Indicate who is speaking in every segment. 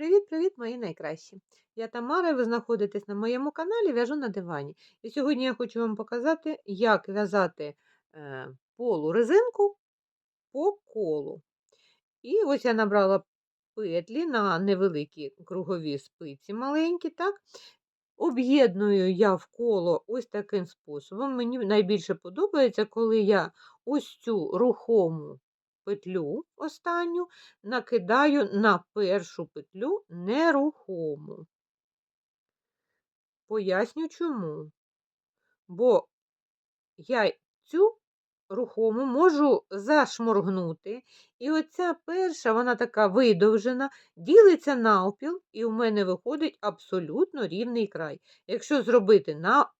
Speaker 1: Привіт-привіт, мої найкращі! Я Тамара, і ви знаходитесь на моєму каналі В'яжу на дивані. І сьогодні я хочу вам показати, як в'язати е, полу резинку по колу. І ось я набрала петлі на невеликі кругові спиці маленькі. так? Об'єдную я в коло ось таким способом. Мені найбільше подобається, коли я ось цю рухому петлю останню накидаю на першу петлю нерухому. Поясню чому. Бо я цю рухому можу зашморгнути, і оця перша, вона така видовжена, ділиться навпіл, і у мене виходить абсолютно рівний край. Якщо зробити на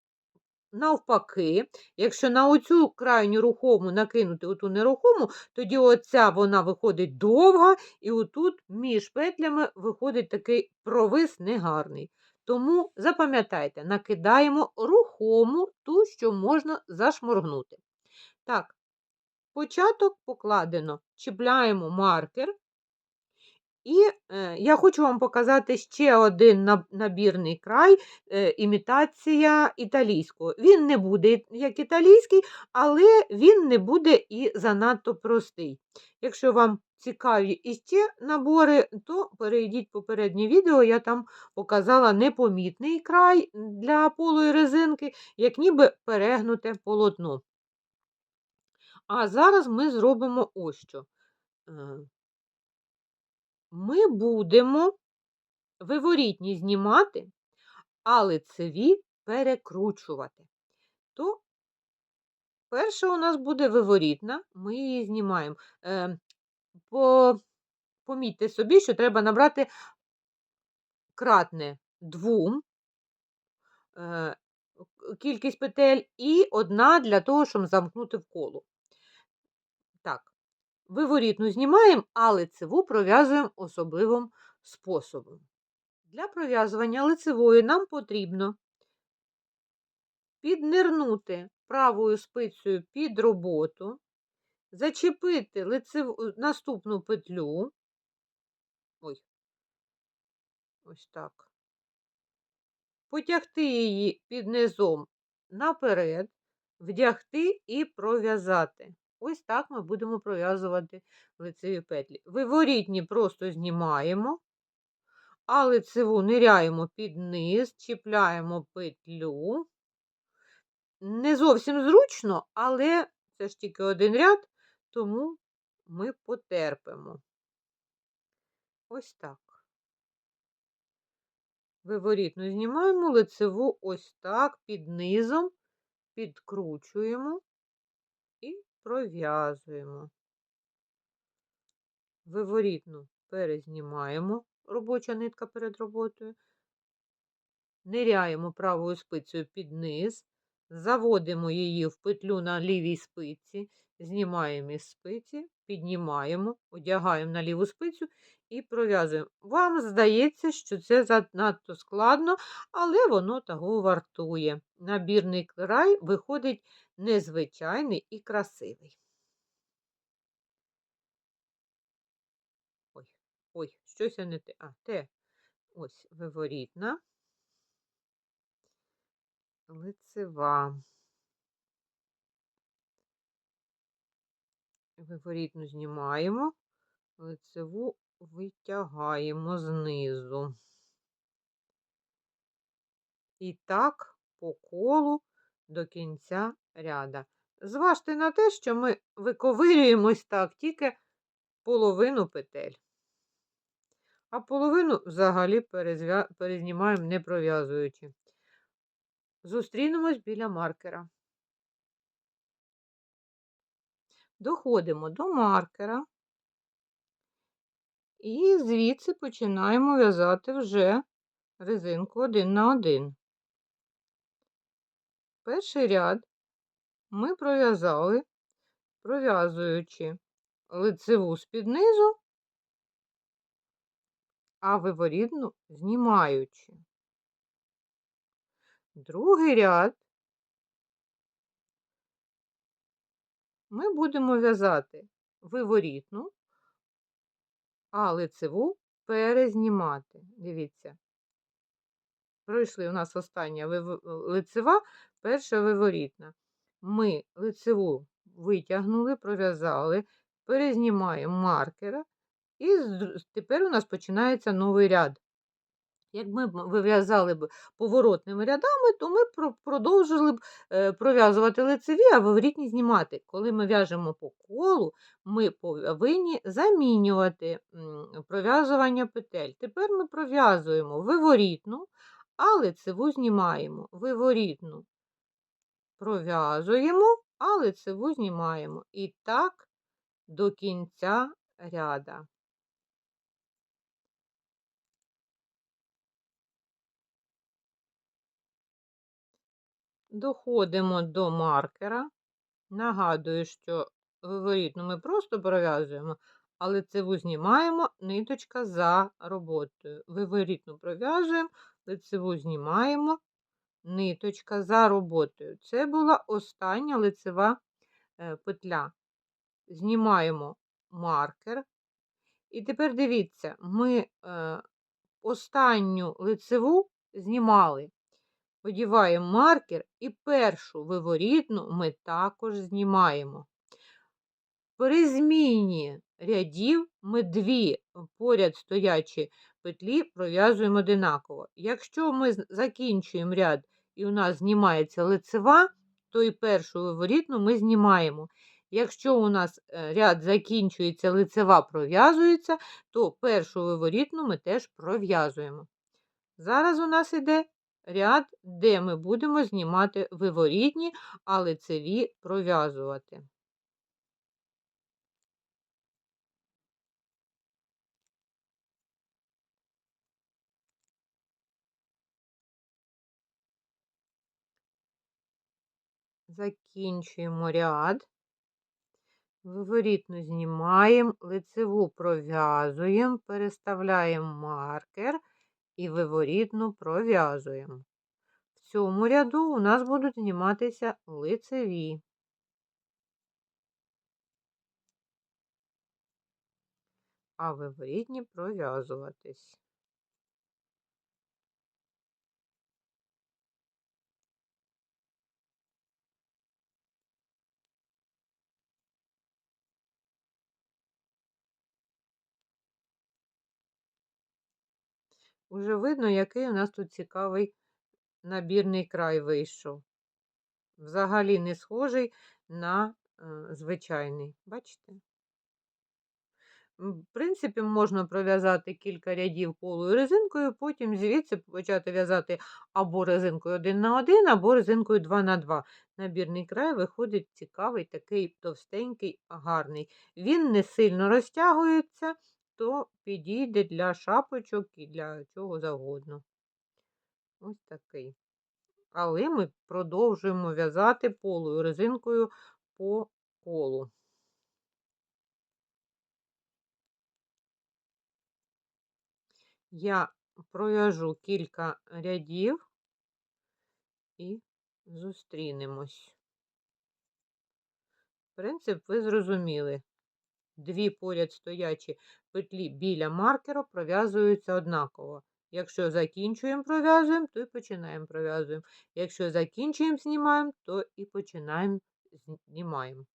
Speaker 1: Навпаки, якщо на оцю крайню рухому накинути оту нерухому, тоді оця вона виходить довга, і отут між петлями виходить такий провис негарний. Тому запам'ятайте, накидаємо рухому ту, що можна зашморгнути. Так, початок покладено, чіпляємо маркер і е, я хочу вам показати ще один набірний край, е, імітація італійського. Він не буде як італійський, але він не буде і занадто простий. Якщо вам цікаві іще набори, то перейдіть в попереднє відео, я там показала непомітний край для полої резинки, як ніби перегнуте полотно. А зараз ми зробимо ось що. Ми будемо виворітні знімати, а лицеві перекручувати. То перша у нас буде виворітна, ми її знімаємо. Е, по, Помітьте собі, що треба набрати кратне двом е, кількість петель і одна для того, щоб замкнути в коло. Виворітну знімаємо, а лицеву пров'язуємо особливим способом. Для пров'язування лицевої нам потрібно піднирнути правою спицею під роботу, зачепити лицев... наступну петлю, ой, ось так, потягти її під низом наперед, вдягти і пров'язати. Ось так ми будемо пров'язувати лицеві петлі. Виворітні просто знімаємо, а лицеву ниряємо під низ, чіпляємо петлю. Не зовсім зручно, але це ж тільки один ряд, тому ми потерпимо. Ось так. Виворітну знімаємо лицеву ось так під низом, підкручуємо пров'язуємо. Виворітну перезнімаємо робоча нитка перед роботою, ниряємо правою спицею під низ, заводимо її в петлю на лівій спиці, знімаємо із спиці, піднімаємо, одягаємо на ліву спицю і пров'язуємо. Вам здається, що це занадто складно, але воно того вартує. Набірний край виходить незвичайний і красивий. Ой, ой, щось я не те. А, те ось виворітна, лицева. Виворітну знімаємо, лицеву витягаємо знизу. І так по колу до кінця ряда. Зважте на те, що ми виковирюємось так тільки половину петель. А половину взагалі перезнімаємо не пров'язуючи. Зустрінемось біля маркера. Доходимо до маркера і звідси починаємо в'язати вже резинку один на один. Перший ряд ми пров'язали, пров'язуючи лицеву з-під низу, а виворідну знімаючи. Другий ряд ми будемо в'язати виворітну, а лицеву перезнімати. Дивіться. Пройшли у нас остання лицева, перша виворітна. Ми лицеву витягнули, пров'язали, перезнімаємо маркера, і тепер у нас починається новий ряд. Як ми вив'язали б поворотними рядами, то ми про- продовжили б е, пров'язувати лицеві, а виворітні знімати. Коли ми в'яжемо по колу, ми повинні замінювати пров'язування петель. Тепер ми пров'язуємо виворітну, а лицеву знімаємо. Виворітну пров'язуємо, а лицеву знімаємо. І так до кінця ряда. Доходимо до маркера. Нагадую, що виворітну ми просто пров'язуємо, а лицеву знімаємо ниточка за роботою. Виворітну пров'язуємо, лицеву знімаємо, ниточка за роботою. Це була остання лицева е, петля. Знімаємо маркер. І тепер дивіться, ми е, останню лицеву знімали. Одіваємо маркер і першу виворітну ми також знімаємо. При зміні рядів ми дві поряд стоячі петлі пров'язуємо одинаково. Якщо ми закінчуємо ряд і у нас знімається лицева, то і першу виворітну ми знімаємо. Якщо у нас е, ряд закінчується, лицева пров'язується, то першу виворітну ми теж пров'язуємо. Зараз у нас іде ряд, де ми будемо знімати виворітні, а лицеві пров'язувати. Закінчуємо ряд. Виворітну знімаємо, лицеву пров'язуємо, переставляємо маркер і виворітну пров'язуємо. В цьому ряду у нас будуть зніматися лицеві. А виворітні пров'язуватись. Уже видно, який у нас тут цікавий набірний край вийшов. Взагалі не схожий на е, звичайний. Бачите? В принципі, можна пров'язати кілька рядів полою резинкою, потім звідси почати в'язати або резинкою 1 на 1, або резинкою 2 на 2. Набірний край виходить цікавий, такий товстенький, гарний. Він не сильно розтягується, то підійде для шапочок і для чого завгодно. Ось такий. Але ми продовжуємо в'язати полою резинкою по колу. Я пров'яжу кілька рядів і зустрінемось. Принцип ви зрозуміли. Дві поряд стоячі петлі біля маркера пров'язуються однаково. Якщо закінчуємо пров'язуємо, то і починаємо пров'язуємо. Якщо закінчуємо знімаємо, то і починаємо знімаємо.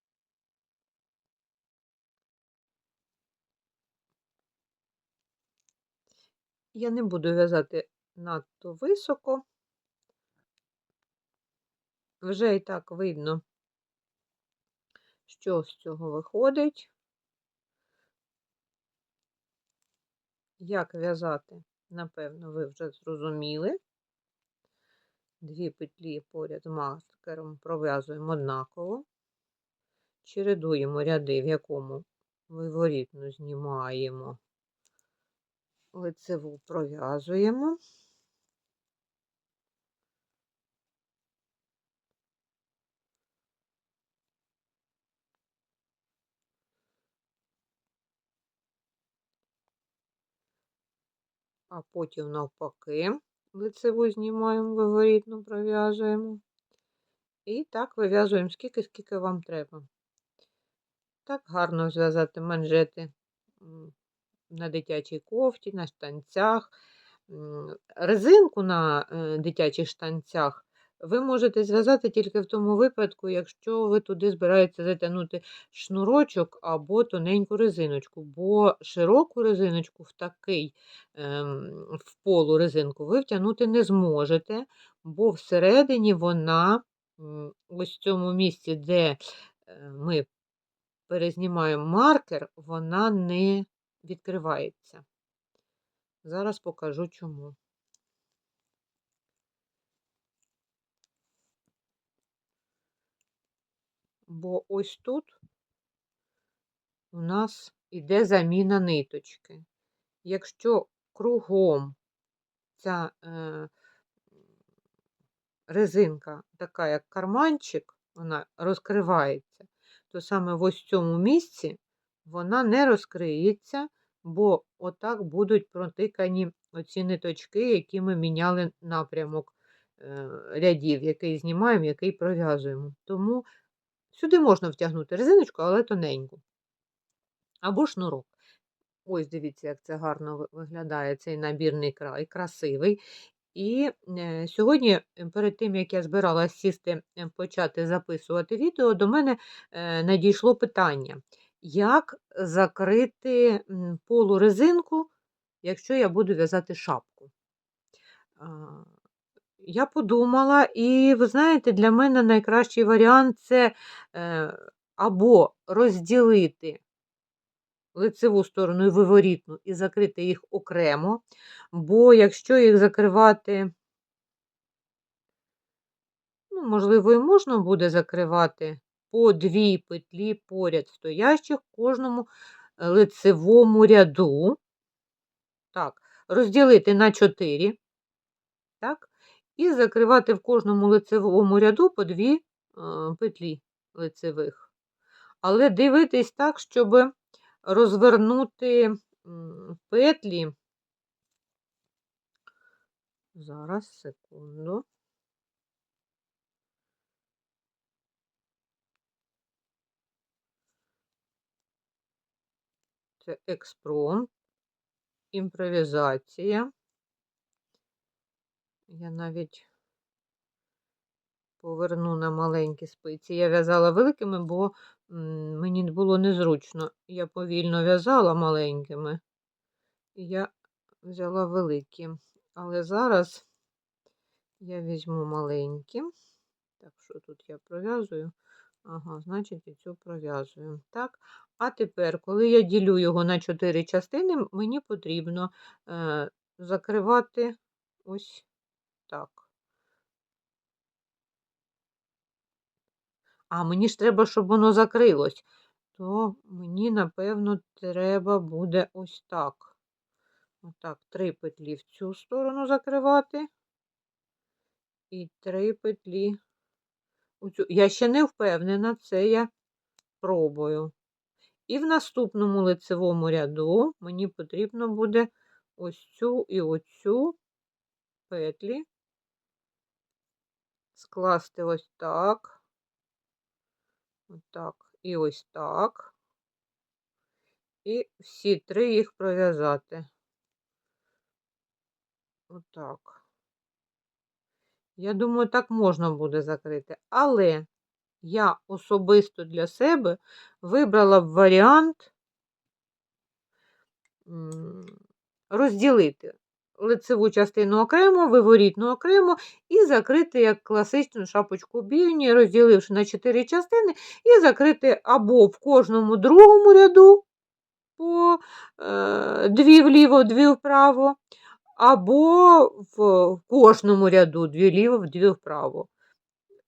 Speaker 1: Я не буду в'язати надто високо. Вже і так видно, що з цього виходить. Як в'язати, напевно, ви вже зрозуміли. Дві петлі поряд з маркером пров'язуємо однаково. Чередуємо ряди, в якому виворітно знімаємо, лицеву пров'язуємо. А потім навпаки лицеву знімаємо, виворітну пров'язуємо. І так вив'язуємо скільки, скільки вам треба. Так гарно зв'язати манжети на дитячій кофті, на штанцях. Резинку на е, дитячих штанцях ви можете зв'язати тільки в тому випадку, якщо ви туди збираєтеся затягнути шнурочок або тоненьку резиночку, бо широку резиночку в такий ем, в полу резинку ви втягнути не зможете, бо всередині вона ось в цьому місці, де е, ми перезнімаємо маркер, вона не відкривається. Зараз покажу чому. Бо ось тут у нас іде заміна ниточки. Якщо кругом ця е, резинка така, як карманчик, вона розкривається, то саме в ось цьому місці вона не розкриється, бо отак будуть протикані оці ниточки, які ми міняли напрямок е, рядів, який знімаємо, який пров'язуємо. Тому сюди можна втягнути резиночку, але тоненьку. Або шнурок. Ось дивіться, як це гарно виглядає цей набірний край, красивий. І е, сьогодні, е, перед тим, як я збиралась сісти е, почати записувати відео, до мене надійшло питання, як закрити полурезинку, якщо я буду в'язати шапку. Я подумала, і ви знаєте, для мене найкращий варіант це е, або розділити лицеву сторону і виворітну і закрити їх окремо, бо якщо їх закривати, ну, можливо, і можна буде закривати по дві петлі поряд стоящих в кожному е, лицевому ряду. Так, розділити на 4, так, і закривати в кожному лицевому ряду по дві е, петлі лицевих. Але дивитись так, щоб розвернути петлі. Зараз, секунду. Це експромт, імпровізація. Я навіть поверну на маленькі спиці. Я в'язала великими, бо мені було незручно. Я повільно в'язала маленькими, і я взяла великі. Але зараз я візьму маленькі. Так, що тут я пров'язую? Ага, значить, і цю пров'язую. Так. А тепер, коли я ділю його на 4 частини, мені потрібно е, закривати ось так. А мені ж треба, щоб воно закрилось. То мені, напевно, треба буде ось так. Отак, три петлі в цю сторону закривати. І три петлі у цю. Я ще не впевнена, це я пробую. І в наступному лицевому ряду мені потрібно буде ось цю і оцю петлі скласти ось так. Отак. І ось так. І всі три їх пров'язати. Отак. Я думаю, так можна буде закрити. Але я особисто для себе вибрала б варіант розділити лицеву частину окремо, виворітну окремо і закрити як класичну шапочку бівні, розділивши на 4 частини, і закрити або в кожному другому ряду по е, дві вліво, дві вправо, або в, кожному ряду дві вліво, дві вправо.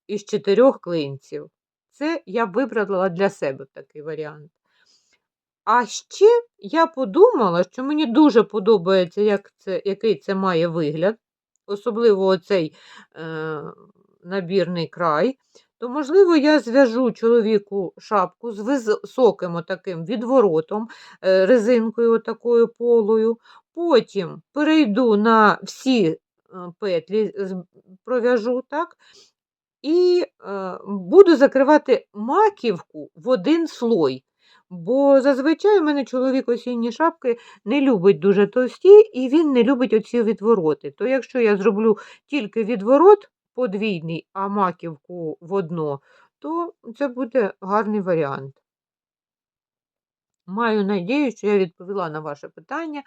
Speaker 1: Із чотирьох клинців. Це я вибрала для себе такий варіант. А ще я подумала, що мені дуже подобається, як це, який це має вигляд, особливо оцей е, набірний край, то, можливо, я зв'яжу чоловіку шапку з високим отаким відворотом, е, резинкою отакою полою. Потім перейду на всі е, петлі, пров'яжу, так? І е, буду закривати маківку в один слой. Бо зазвичай у мене чоловік осінні шапки не любить дуже товсті, і він не любить оці відвороти. То якщо я зроблю тільки відворот подвійний, а маківку в одно, то це буде гарний варіант. Маю надію, що я відповіла на ваше питання,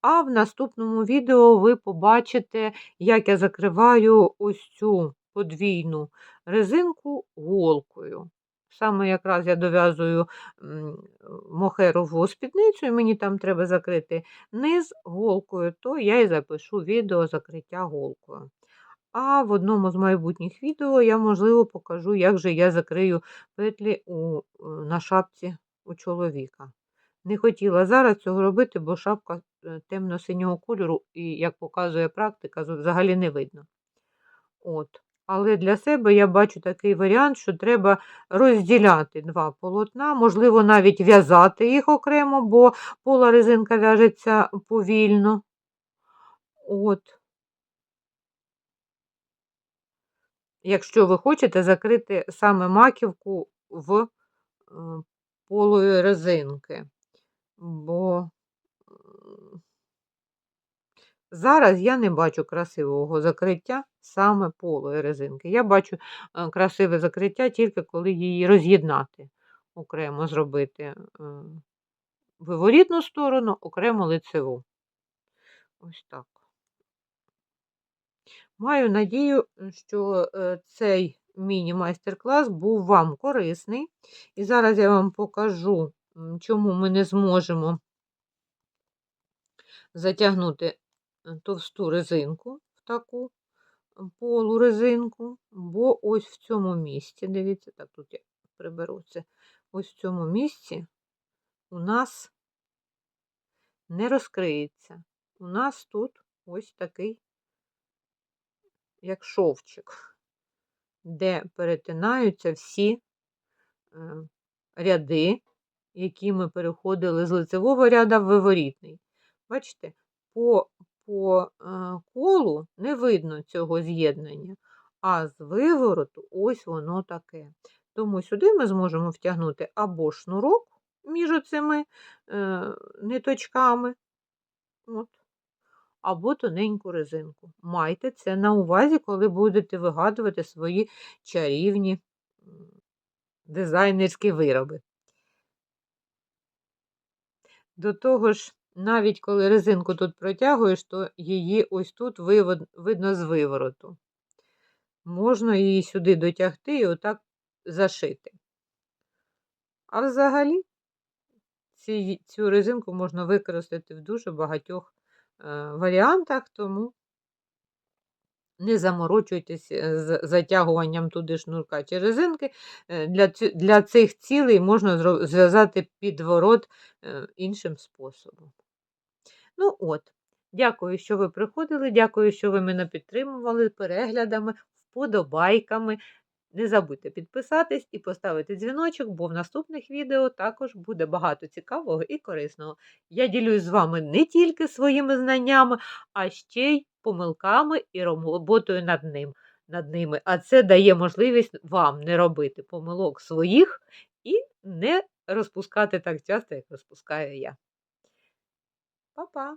Speaker 1: а в наступному відео ви побачите, як я закриваю ось цю подвійну резинку голкою. Саме якраз я дов'язую мохерову спідницю, і мені там треба закрити низ голкою, то я і запишу відео закриття голкою. А в одному з майбутніх відео я, можливо, покажу, як же я закрию петлі у, е, на шапці у чоловіка. Не хотіла зараз цього робити, бо шапка е, темно-синього кольору, і, як показує практика, взагалі не видно. От. Але для себе я бачу такий варіант, що треба розділяти два полотна, можливо, навіть в'язати їх окремо, бо пола резинка в'яжеться повільно. От. Якщо ви хочете закрити саме маківку в е, полої резинки. Бо зараз я не бачу красивого закриття саме полої резинки. Я бачу е, красиве закриття тільки коли її роз'єднати, окремо зробити е, виворітну сторону, окремо лицеву. Ось так. Маю надію, що е, цей міні-майстер-клас був вам корисний. І зараз я вам покажу, чому ми не зможемо затягнути товсту резинку в таку полурезинку, бо ось в цьому місці, дивіться, так, тут я приберу це, ось в цьому місці у нас не розкриється. У нас тут ось такий, як шовчик, де перетинаються всі е, ряди, які ми переходили з лицевого ряда в виворітний. Бачите, по по е, колу не видно цього з'єднання, а з вивороту ось воно таке. Тому сюди ми зможемо втягнути або шнурок між цими е, ниточками, от, або тоненьку резинку. Майте це на увазі, коли будете вигадувати свої чарівні дизайнерські вироби. До того ж, навіть коли резинку тут протягуєш, то її ось тут видно з вивороту. Можна її сюди дотягти і отак зашити. А взагалі ці, цю резинку можна використати в дуже багатьох е, варіантах, тому не заморочуйтесь е, з затягуванням туди шнурка чи резинки. Е, для для цих цілей можна зв'язати підворот е, іншим способом. Ну от, Дякую, що ви приходили. Дякую, що ви мене підтримували переглядами, вподобайками. Не забудьте підписатись і поставити дзвіночок, бо в наступних відео також буде багато цікавого і корисного. Я ділюсь з вами не тільки своїми знаннями, а ще й помилками і роботою над ним, над ними. А це дає можливість вам не робити помилок своїх і не розпускати так часто, як розпускаю я. Papá!